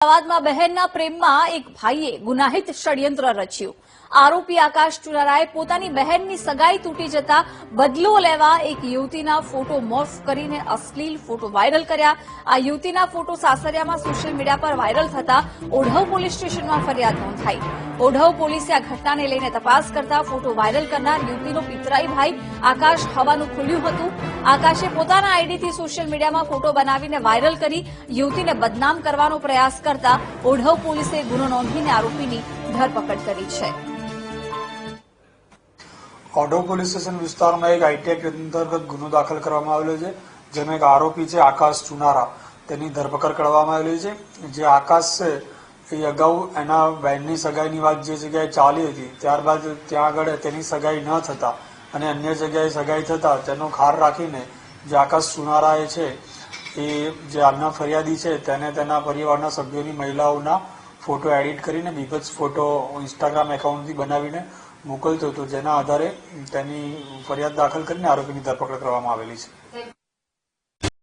અમદાવાદમાં બહેનના પ્રેમમાં એક ભાઈએ ગુનાહિત ષડયંત્ર રચ્યું. આરોપી આકાશ ચુરારાએ પોતાની બહેનની સગાઈ તૂટી જતા બદલો લેવા એક યુવતીના ફોટો મોર્ફ કરીને અશ્લીલ ફોટો વાયરલ કર્યા. આ યુવતીના ફોટો સાસરિયામાં સોશિયલ મીડિયા પર વાયરલ થતા ઓઢવ પોલીસ સ્ટેશનમાં ફરિયાદ નોંધાઈ. ઓઢવ પોલીસે આ ઘટનાને લઈને તપાસ કરતા ફોટો વાયરલ કરનાર યુવતીનો પિતરાઈ ભાઈ આકાશ હવાનું ખુલ્યું હતું. આકાશે પોતાના આઈડીથી સોશિયલ મીડિયામાં ફોટો બનાવીને વાયરલ કરી યુવતીને બદનામ કરવાનો પ્રયાસ કરતા ઓઢવ પોલીસે ગુનો નોંધીને આરોપીની ધરપકડ કરી છે. ઓઢવ પોલીસ સ્ટેશન વિસ્તારમાં એક આઈટીઆઈ અંતર્ગત ગુનો દાખલ કરવામાં આવેલો છે, જેનો એક આરોપી છે, આકાશ ચુનારા. તેની ધરપકડ કરવામાં આવેલી છે. જે આકાશ છે, એ અગાઉ એના બહેનની સગાઈની વાત જે જગ્યાએ ચાલી હતી, ત્યારબાદ ત્યાં આગળ તેની સગાઈ ન થતા અને અન્ય જગ્યાએ સગાઈ થતા તેનો ખાર રાખીને જે આકાશ સુનારાએ છે, એ જે હાલના ફરિયાદી છે, તેને તેના પરિવારના સભ્યોની મહિલાઓના ફોટો એડિટ કરીને બીભત્સ ફોટો ઇન્સ્ટાગ્રામ એકાઉન્ટથી બનાવીને મોકલતો હતો, જેના આધારે તેની ફરિયાદ દાખલ કરીને આરોપીની ધરપકડ કરવામાં આવેલી છે.